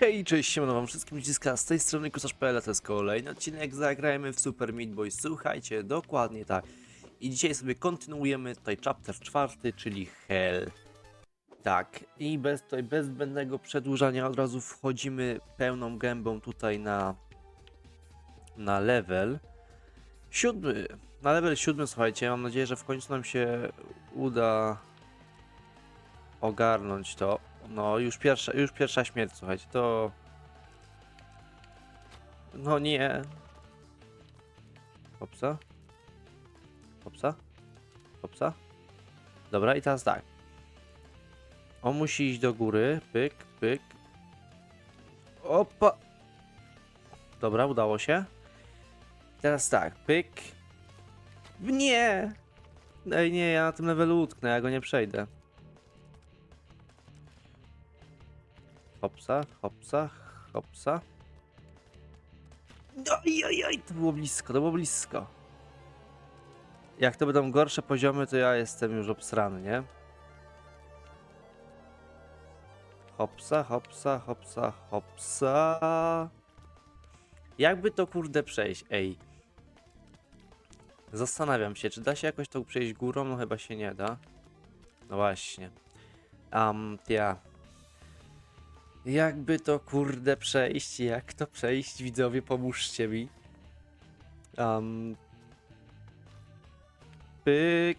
Hej, cześć, siemano wam wszystkim dziska z tej strony Kusarz.pl, to jest kolejny odcinek, zagrajmy w Super Meat Boy, słuchajcie, dokładnie tak. I dzisiaj sobie kontynuujemy tutaj chapter czwarty, czyli Hell. Tak, i bez, tutaj bez zbędnego przedłużania od razu wchodzimy pełną gębą tutaj na, na level siódmy. Na level siódmy, słuchajcie, mam nadzieję, że w końcu nam się uda ogarnąć to. No, już pierwsza, już pierwsza śmierć, słuchajcie, to... No nie. Hopsa. Hopsa. Hopsa. Dobra, i teraz tak. On musi iść do góry. Pyk, pyk. Opa. Dobra, udało się. Teraz tak, pyk. Nie! Ej, nie, ja na tym levelu utknę, ja go nie przejdę. Hopsa, hopsa, hopsa. Oj, oj, oj, to było blisko, to było blisko. Jak to będą gorsze poziomy, to ja jestem już obsrany, nie? Hopsa, hopsa, hopsa, hopsa. Jakby to kurde przejść, ej. Zastanawiam się, czy da się jakoś to przejść górą? No chyba się nie da. No właśnie. Um, ja. Jakby to kurde przejść? Jak to przejść? Widzowie, pomóżcie mi. Um. Pyk.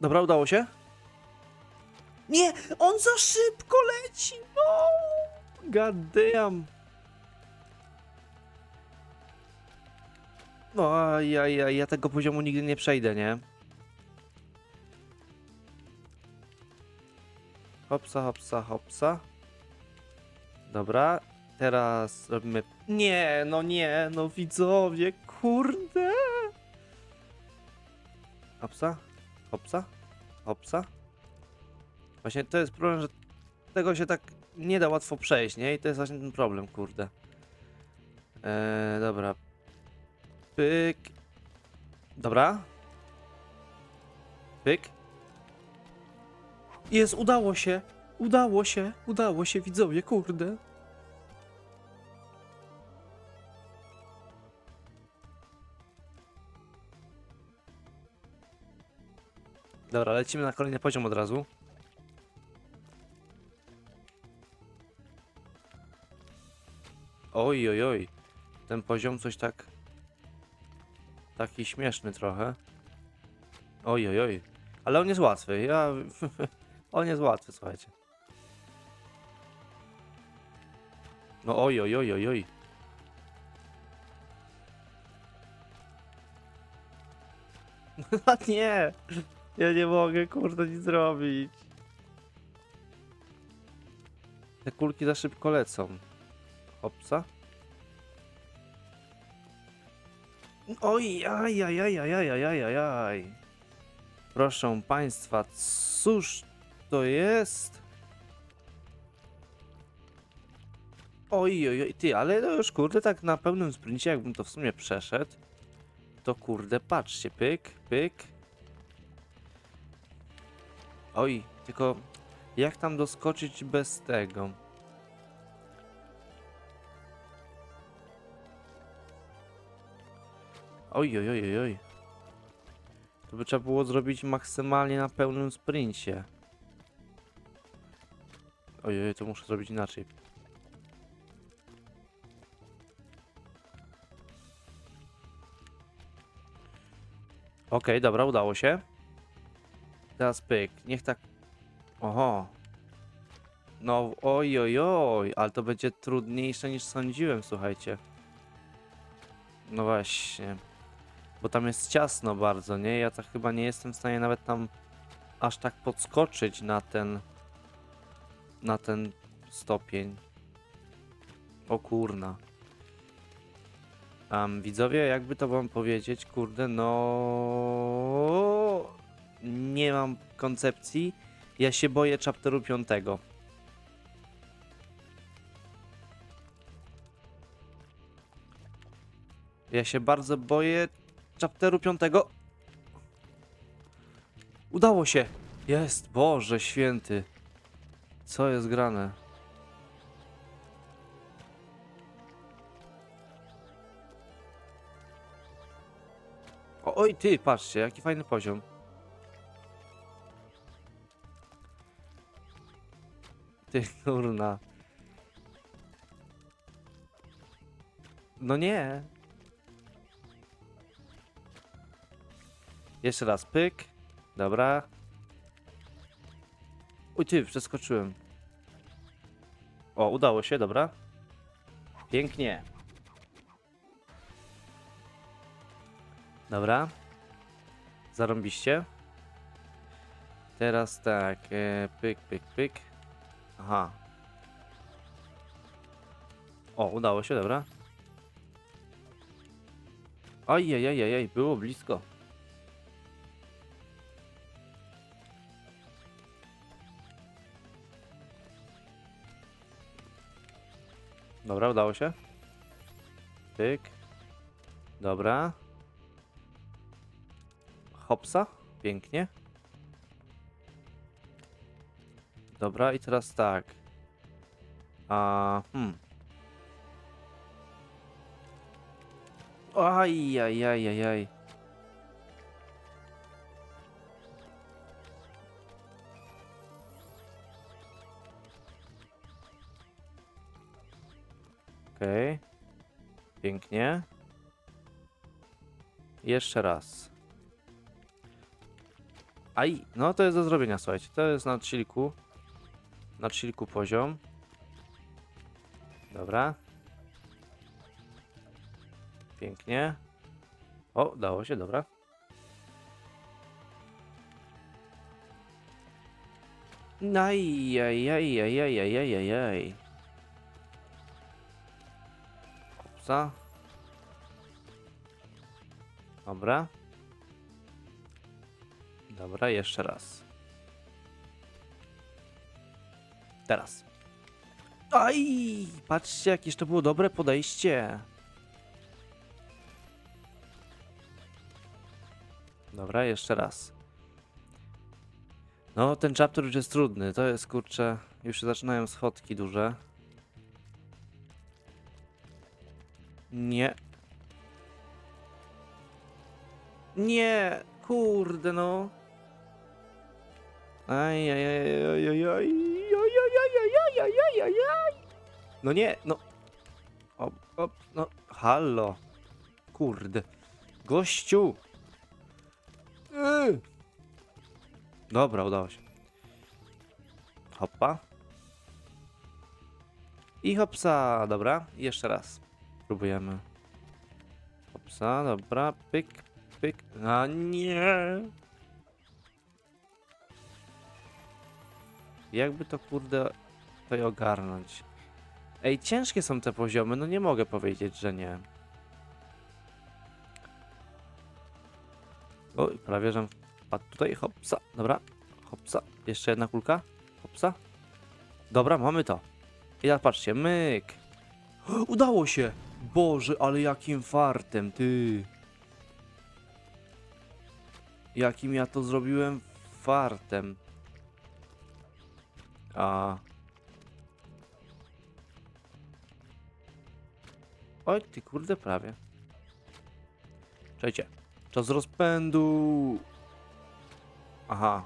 Dobra, udało się? Nie! On za szybko leci! No! God damn. No, ja, ja, ja tego poziomu nigdy nie przejdę, nie? Hopsa, hopsa, hopsa. Dobra, teraz robimy... Nie, no nie, no widzowie, kurde! Hopsa, hopsa, hopsa. Właśnie to jest problem, że tego się tak nie da łatwo przejść, nie? I to jest właśnie ten problem, kurde. Eee, dobra. Pyk. Dobra. Pyk. Jest, udało się. Udało się, udało się, widzowie, kurde. Dobra, lecimy na kolejny poziom od razu. Oj, oj, oj. Ten poziom coś tak... Taki śmieszny trochę. Oj, oj, oj. Ale on jest łatwy. Ja... on jest łatwy, słuchajcie. No oj, oj, oj, oj, oj. A nie! Ja nie mogę, kurde, nic zrobić. Te kulki za szybko lecą. Hopsa. Oj, aj, aj, aj, aj, aj, aj, aj. Proszę państwa, cóż to jest? Oj, oj, oj, ty, ale no już kurde, tak na pełnym sprincie, jakbym to w sumie przeszedł, to kurde, patrzcie, pyk, pyk. Oj, tylko jak tam doskoczyć bez tego? Oj, oj, oj, oj. To by trzeba było zrobić maksymalnie na pełnym sprincie. Oj, to muszę zrobić inaczej. Okej, dobra, udało się. Teraz pyk. Niech tak... Oho. No, oj, oj, oj, ale to będzie trudniejsze niż sądziłem, słuchajcie. No właśnie. Bo tam jest ciasno bardzo, nie? Ja tak chyba nie jestem w stanie nawet tam aż tak podskoczyć na ten... Na ten stopień. O kurna. Um, widzowie, jakby to wam powiedzieć, kurde, no... Nie mam koncepcji. Ja się boję chapteru 5. Ja się bardzo boję chapteru 5. Udało się! Jest, Boże święty. Co jest grane? Oj, ty, patrzcie, jaki fajny poziom. Ty, kurna. No nie. Jeszcze raz, pyk. Dobra. Uj, ty, przeskoczyłem. O, udało się, dobra. Pięknie. Dobra. Zarąbiście. Teraz tak, e, pyk, pyk, pyk. Aha. O, udało się, dobra. Ojej, było blisko. Dobra, udało się. Pyk. Dobra. Hopsa. Pięknie. Dobra, i teraz tak. A, hmm. Aj, aj, aj, aj, aj. Okej. Pięknie. Jeszcze raz. Aj, no to jest do zrobienia, słuchajcie. To jest na chillku. Na chillku poziom. Dobra. Pięknie. O, udało się, dobra. Aj, aj, aj, aj, aj, aj, aj, aj, aj. Opsa. Dobra. Dobra, jeszcze raz. Teraz. Aj! Patrzcie, jakież to było dobre podejście. Dobra, jeszcze raz. No, ten chapter już jest trudny. To jest kurczę. Już się zaczynają schodki duże. Nie. Nie! Kurde, no. Aj, aj, aj, aj, aj, aj, aj, aj, aj, aj, aj, aj. No nie, no. O, o, no, hallo. Kurde. Gościu. Yy. Dobra, udało się. Hoppa. I hopsa, dobra. Jeszcze raz. Próbujemy. Hopsa, dobra. Pyk, pyk. A nie. Jakby to kurde tutaj ogarnąć. Ej, ciężkie są te poziomy, no nie mogę powiedzieć, że nie. Oj, prawie, że wpadł tutaj, hopsa, dobra, hopsa, jeszcze jedna kulka, hopsa. Dobra, mamy to. I teraz patrzcie, myk. Udało się! Boże, ale jakim fartem, ty. Jakim ja to zrobiłem fartem. A. Oj, ty kurde, prawie. Czekajcie. Czas rozpędu. Aha.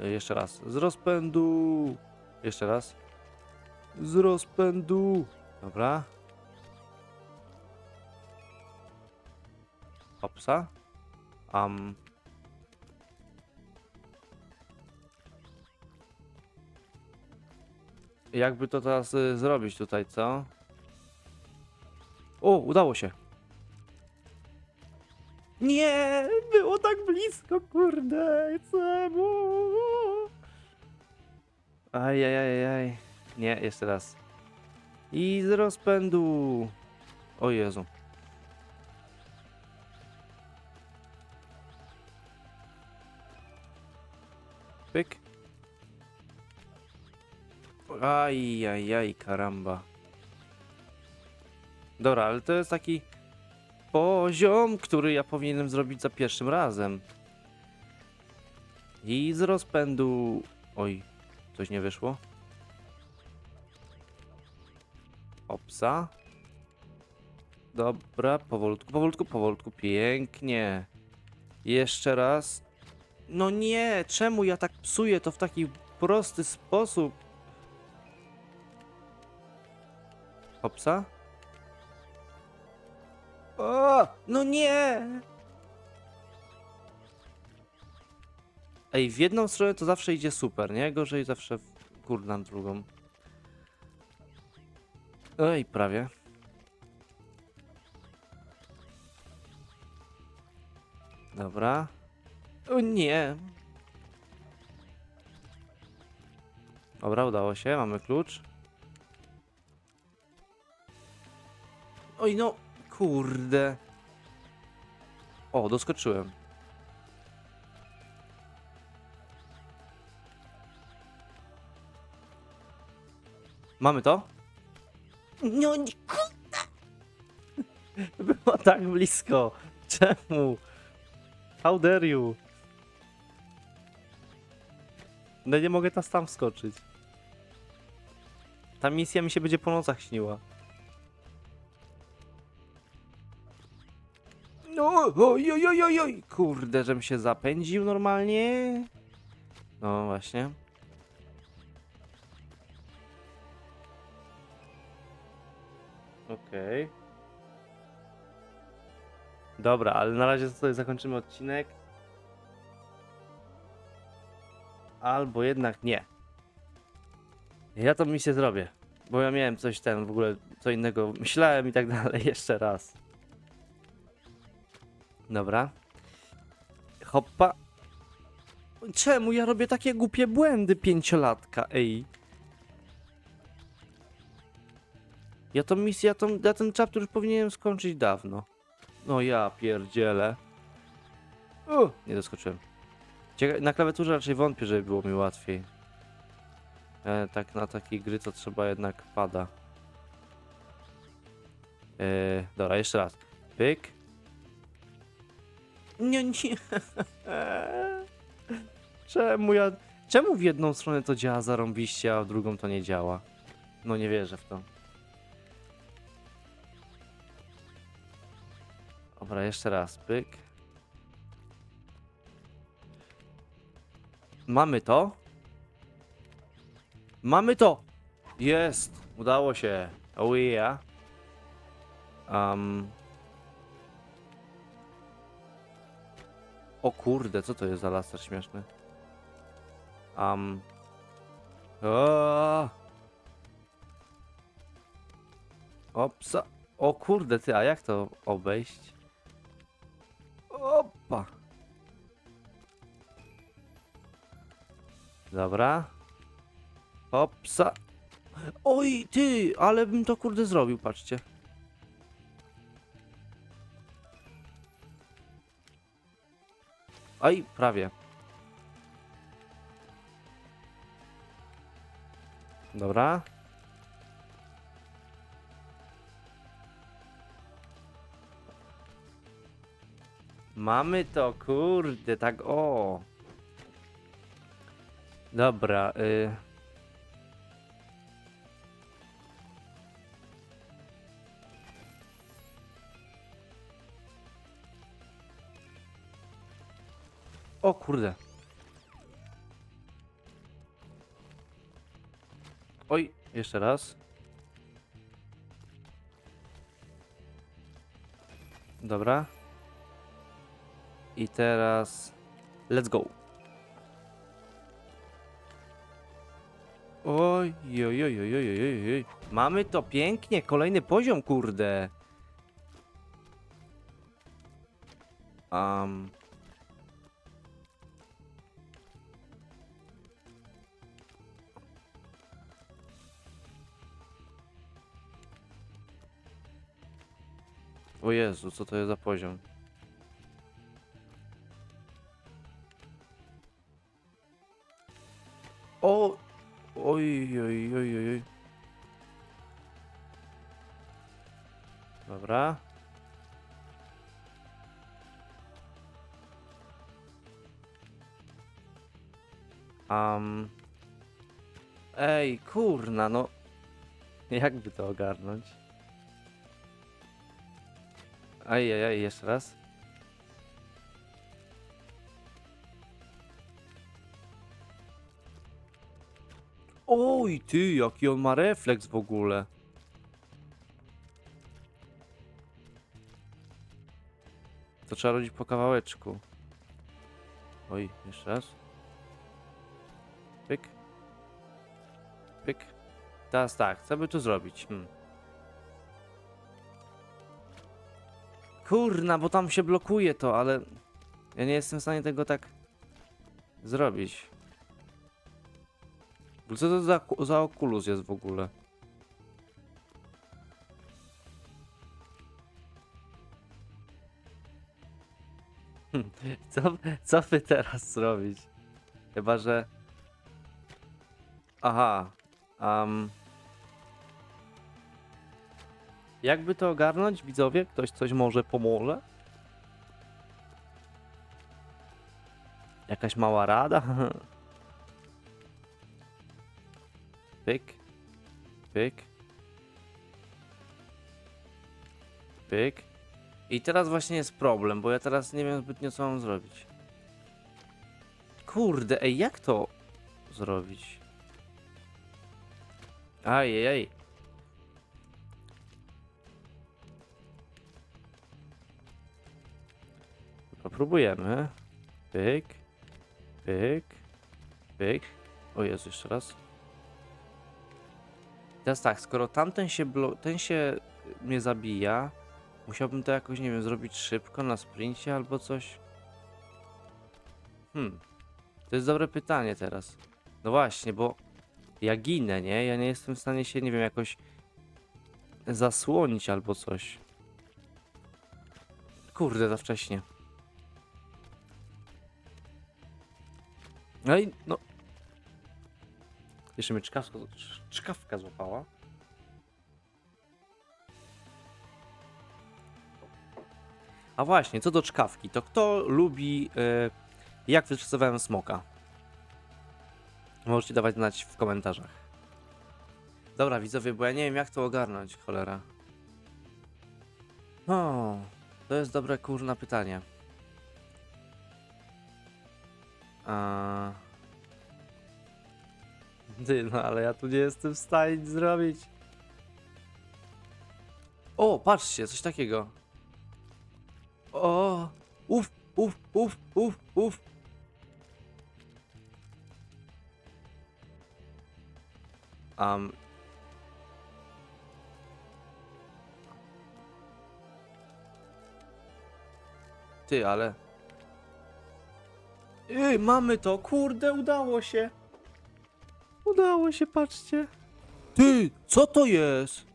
Jeszcze raz. Z rozpędu. Jeszcze raz. Z rozpędu. Dobra. Hopsa. Am. Jakby to teraz y, zrobić tutaj, co? O, udało się. Nie, było tak blisko, kurde, czemu? Ajajajaj. Nie, jeszcze raz. I z rozpędu. O Jezu. Pyk. Ajajaj, karamba. Dobra, ale to jest taki poziom, który ja powinienem zrobić za pierwszym razem. I z rozpędu... Oj, coś nie wyszło. Opsa. Dobra, powolutku, powolutku, powolutku, pięknie. Jeszcze raz. No nie, czemu ja tak psuję to w taki prosty sposób? Hopsa? O, no nie! Ej, w jedną stronę to zawsze idzie super, nie? Gorzej zawsze na drugą. Ej, prawie. Dobra. O nie. Dobra, udało się, mamy klucz. Oj no, kurde. O, doskoczyłem. Mamy to? No nie, kurde. Było tak blisko. Czemu? How dare you? No nie mogę teraz tam wskoczyć. Ta misja mi się będzie po nocach śniła. Oj, oj, oj, oj, oj, kurde, żem się zapędził normalnie. No właśnie. Okej. Dobra, ale na razie sobie zakończymy odcinek. Albo jednak nie. Ja to misję zrobię. Bo ja miałem coś ten, w ogóle co innego myślałem i tak dalej. Jeszcze raz. Dobra. Hoppa. Czemu ja robię takie głupie błędy pięciolatka, ej? Ja tą misję, ja, tą, ja ten chapter już powinienem skończyć dawno. No ja pierdzielę. U, nie doskoczyłem. Cieka na klawiaturze raczej wątpię, żeby było mi łatwiej. E, tak na takiej gry to trzeba jednak pada. E, dobra, jeszcze raz. Pyk. Nie, nie. Czemu ja... Czemu w jedną stronę to działa zarąbiście, a w drugą to nie działa? No nie wierzę w to. Dobra, jeszcze raz. Pyk. Mamy to. Mamy to! Jest! Udało się. Oh yeah. Um. O kurde, co to jest za laser śmieszny? Um. O! Opsa. O kurde, ty, a jak to obejść? Opa. Dobra. Hopsa. Oj, ty, ale bym to kurde zrobił, patrzcie. Oj, prawie. Dobra. Mamy to, kurde, tak o. Dobra, y... Kurde. Oj, jeszcze raz. Dobra. I teraz let's go. Oj, oj, oj, oj, oj, oj, oj. Mamy to pięknie, kolejny poziom, kurde. Um. O Jezu, co to jest za poziom? O! Oj, oj, oj, oj. Dobra. Um. Ej, kurna, no. Jakby to ogarnąć? Ajajaj, jeszcze raz. Oj ty, jaki on ma refleks w ogóle. To trzeba robić po kawałeczku. Oj, jeszcze raz. Pyk. Pyk. Teraz tak, co by tu zrobić? Hmm. Kurna, bo tam się blokuje to, ale ja nie jestem w stanie tego tak zrobić. Co to za, za okulus jest w ogóle? Hmm, Co, co by teraz zrobić? Chyba, że... Aha. Um... Jakby to ogarnąć, widzowie? Ktoś coś może pomoże? Jakaś mała rada? Pyk. Pyk. Pyk. I teraz właśnie jest problem, bo ja teraz nie wiem zbytnio co mam zrobić. Kurde, ej, jak to zrobić? Ajej. Dobra, próbujemy. Pyk. Pyk. Pyk. O Jezu, jeszcze raz. Teraz tak, skoro tamten się blo- ten się mnie zabija, musiałbym to jakoś, nie wiem, zrobić szybko na sprincie albo coś. Hmm. To jest dobre pytanie teraz. No właśnie, bo ja ginę, nie? Ja nie jestem w stanie się, nie wiem, jakoś zasłonić albo coś. Kurde, za wcześnie. No i no. Jeszcze mnie czkawka, czkawka złapała. A właśnie, co do czkawki, to kto lubi, e, jak wyczesowałem smoka? Możecie dawać znać w komentarzach. Dobra, widzowie, bo ja nie wiem, jak to ogarnąć, cholera. O, to jest dobre kurna pytanie. A... Ty, no ale ja tu nie jestem w stanie nic zrobić. O, patrzcie, coś takiego. O, uf, uf, uf, uf, uf. Um. Ty, ale... Ej, mamy to, kurde, udało się. Udało się, patrzcie. Ty, co to jest?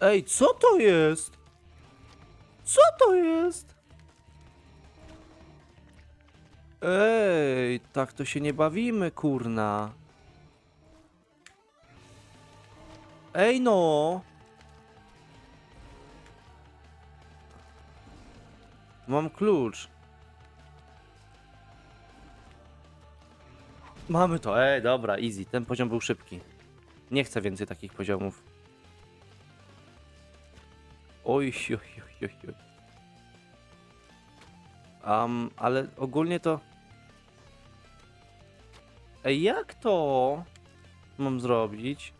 Ej, co to jest? Co to jest? Ej, tak to się nie bawimy, kurna. Ej, no. Mam klucz. Mamy to. Ej, dobra, easy. Ten poziom był szybki. Nie chcę więcej takich poziomów. Oj, oj, oj, oj, oj. Um, ale ogólnie to... Ej, jak to mam zrobić?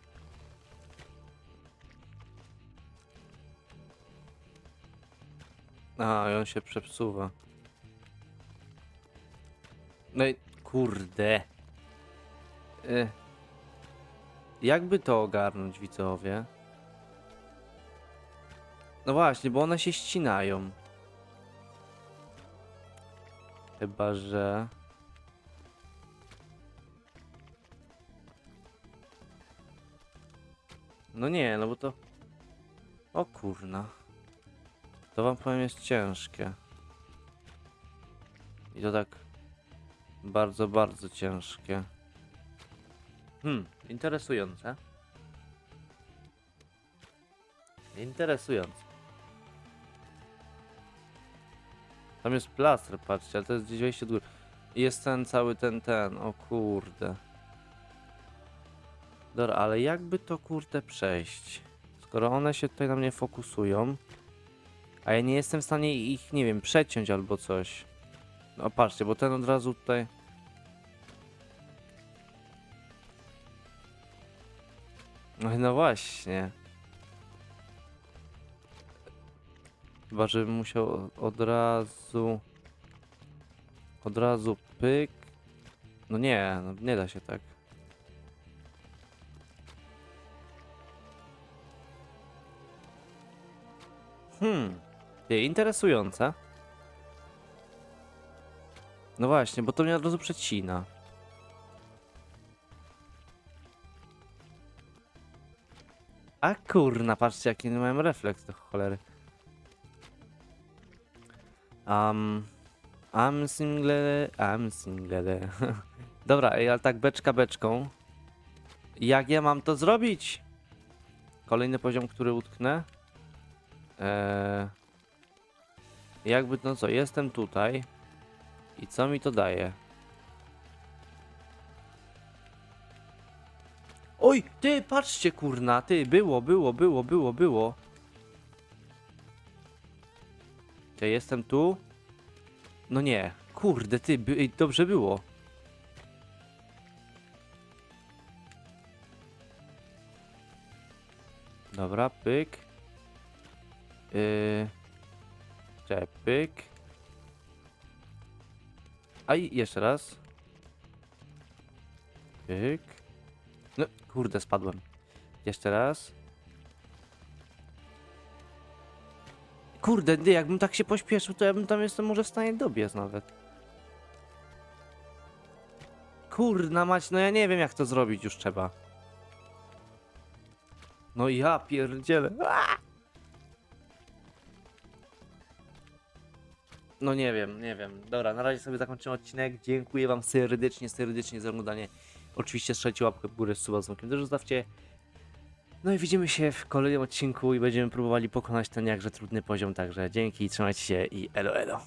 A, i on się przepsuwa. No i kurde. Y. Jakby to ogarnąć, widzowie? No właśnie, bo one się ścinają. Chyba, że... No nie, no bo to... O kurna. To wam powiem jest ciężkie. I to tak... Bardzo, bardzo ciężkie. Hmm, interesujące. Interesujące. Tam jest plaster, patrzcie, ale to jest gdzieś wejście do góry. Jest ten cały ten, ten, o kurde. Dobra, ale jakby to kurde przejść? Skoro one się tutaj na mnie fokusują. A ja nie jestem w stanie ich, nie wiem, przeciąć albo coś. No patrzcie, bo ten od razu tutaj... No, no właśnie. Chyba, żebym musiał od razu... Od razu pyk. No nie, no nie da się tak. Hmm, ty, interesujące. No właśnie, bo to mnie od razu przecina. A kurna, patrzcie jaki miałem refleks do cholery. Um, I'm single, I'm single. Dobra, ale tak beczka beczką. Jak ja mam to zrobić? Kolejny poziom, który utknę. Eee, jakby, no co, jestem tutaj. I co mi to daje? Oj, ty, patrzcie, kurna, ty, było, było, było, było, było. Ja jestem tu? No nie, kurde, ty, by, dobrze było. Dobra, pyk. Yy... Czekaj, pyk. A i jeszcze raz. Pyk. No, kurde, spadłem. Jeszcze raz. Kurde, nie, jakbym tak się pośpieszył, to ja bym tam jestem może w stanie dobiec nawet. Kurna mać, no ja nie wiem jak to zrobić już trzeba. No ja pierdzielę. Aaa! No nie wiem, nie wiem. Dobra, na razie sobie zakończymy odcinek. Dziękuję wam serdecznie, serdecznie za oglądanie. Oczywiście strzelcie łapkę w górę, suba z dzwonkiem też zostawcie. No i widzimy się w kolejnym odcinku i będziemy próbowali pokonać ten jakże trudny poziom, także dzięki, trzymajcie się i elo elo.